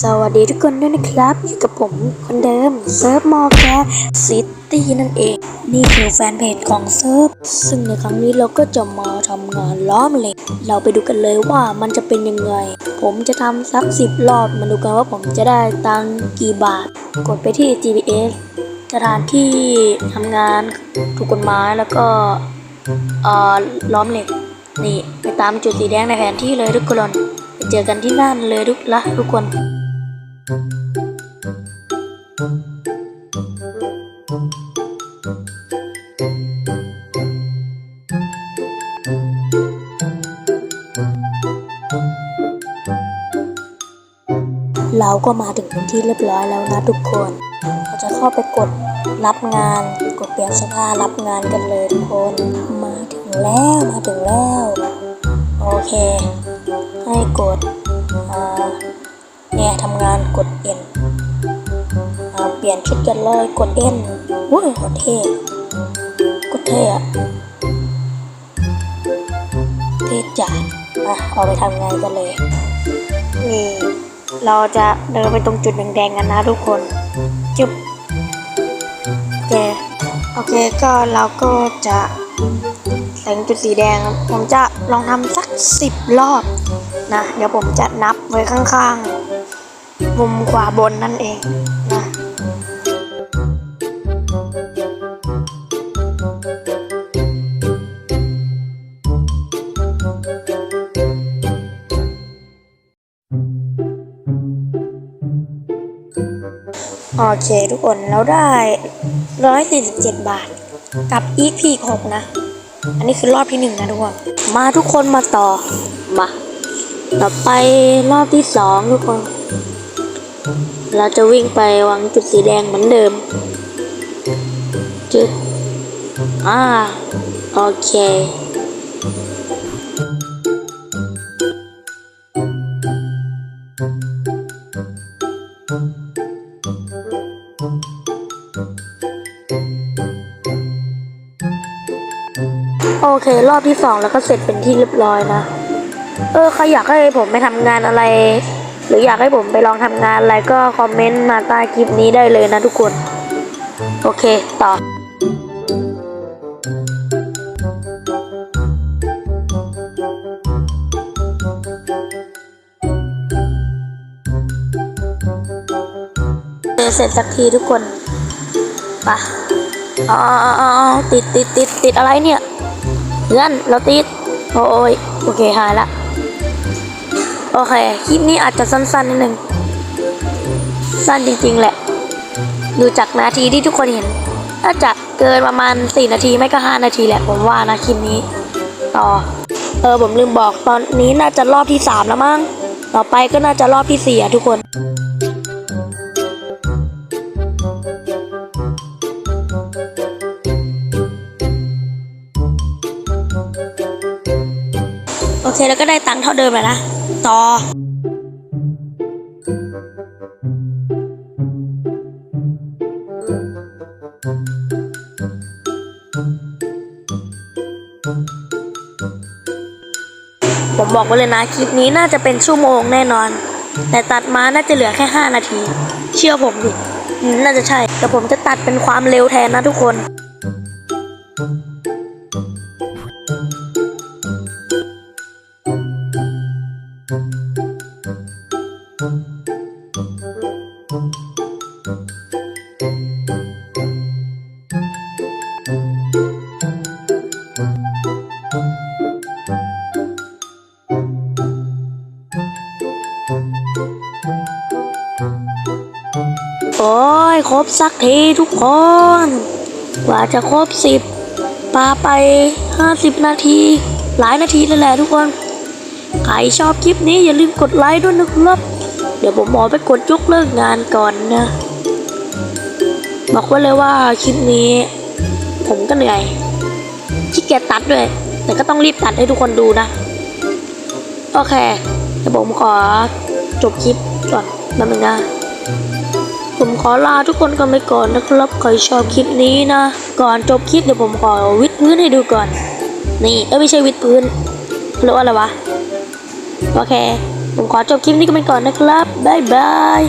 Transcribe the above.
สวัสดีทุกคนด้วยนะครับ อยู่กับผมคนเดิมเซิร์ฟมอร์แกซิตี้นั่นเอง นี่คือแฟนเพจของเซิร์ฟ ซึ่งในครั้งนี้เราก็จะมาทำงานล้อมเหล็ก เราไปดูกันเลยว่ามันจะเป็นยังไง ผมจะทำสักสิบรอบมาดูกันว่าผมจะได้ตังกี่บาท กดไปที่ GPS สถานที่ทำงานถูกกฎหมายแล้วก็เอ่อล้อมเหล็ก นี่ไปตามจุดสีแดงในแผนที่เลยทุกคนไปเจอกันที่นั่นเลยทุกละทุกคน เราก็มาถึงพื้นที่เรียบร้อยแล้วนะทุกคน เราจะเข้าไปกดรับงาน กดเปลี่ยนเสื้อผ้ารับงานกันเลยทุกคน มาถึงแล้ว มาถึงแล้ว โอเค ให้กด เนี่ยทำงานกดเอ็นเปลี่ยนชุดกันเลยกดเอ็นว้ยกดเท่กดเท่อะเท่จัดอะเอาไปทำงานกันเลย นี่ เราจะเดินไปตรงจุดแดงๆกันนะทุกคน จุ๊บโอเคโอเคก็เราก็จะแต่งจุดสีแดง ผมจะลองทำสักสิบรอบนะ เดี๋ยวผมจะนับไว้ข้างๆ มุมขวาบนนั่นเองนะโอเคทุกคนเราได้ 147 บาท กับ EP 6นะ อันนี้คือรอบที่หนึ่งนะทุกคน มาทุกคนมาต่อ มา ต่อไปรอบที่สองทุกคน เราจะวิ่งไปวางจุดสีแดงเหมือนเดิม จุด อ่า โอเค โอเค รอบที่สองแล้วก็เสร็จเป็นที่เรียบร้อยนะ เออ ใครอยากให้ผมไปทำงานอะไร หรืออยากให้ผมไปลองทำงานอะไรก็คอมเมนต์มาใต้คลิปนี้ได้เลยนะทุกคน โอเค ต่อเออเสร็จสักทีทุกคนไปะอ๋ออ๋ออ๋อติดติดติดติดอะไรเนี่ยเพื่อนเราติด โอ้ยโอเคหายละ โอเค คลิปนี้อาจจะสั้นๆนิดนึง สั้นจริงๆแหละ ดูจากนาทีที่ทุกคนเห็นน่าจะเกินประมาณ 4 นาทีไม่ก็ 5 นาทีแหละผมว่านะคลิปนี้ ต่อ เออผมลืมบอกตอนนี้น่าจะรอบที่ 3 แล้วมั้ง ต่อไปก็น่าจะรอบที่ 4 อะทุกคนโอเคแล้วก็ได้ตังค์เท่าเดิมแล้วนะ ต่อ ผมบอกไว้เลยนะ คลิปนี้น่าจะเป็นชั่วโมงแน่นอน แต่ตัดมาน่าจะเหลือแค่ 5 นาที เชื่อผมดิน่าจะใช่ แต่ผมจะตัดเป็นความเร็วแทนนะทุกคน โอ้ยครบสักทีทุกคน กว่าจะครบสิบปาไปห้าสิบนาที หลายนาทีเลยแหละทุกคน ใครชอบคลิปนี้อย่าลืมกดไลค์ด้วยนะครับ เดี๋ยวผมหมอไปกดยกเลิกงานก่อนนะ บอกไว้เลยว่าคลิปนี้ ผมก็เหนื่อยขี้เกียจตัดด้วย แต่ก็ต้องรีบตัดให้ทุกคนดูนะ โอเคเดี๋ยวผมขอจบคลิปก่อนแป๊บนึงนะผมขอลาทุกคนกันไปก่อนนะครับใครชอบคลิปนี้นะ ก่อนจบคลิปเดี๋ยวผมขอวิดพื้นให้ดูก่อน นี่เอ้ยไม่ใช่วิดพื้นเรียกว่าอะไรวะ โอเค ผมขอจบคลิปนี้กันไปก่อนนะครับ บ๊ายบาย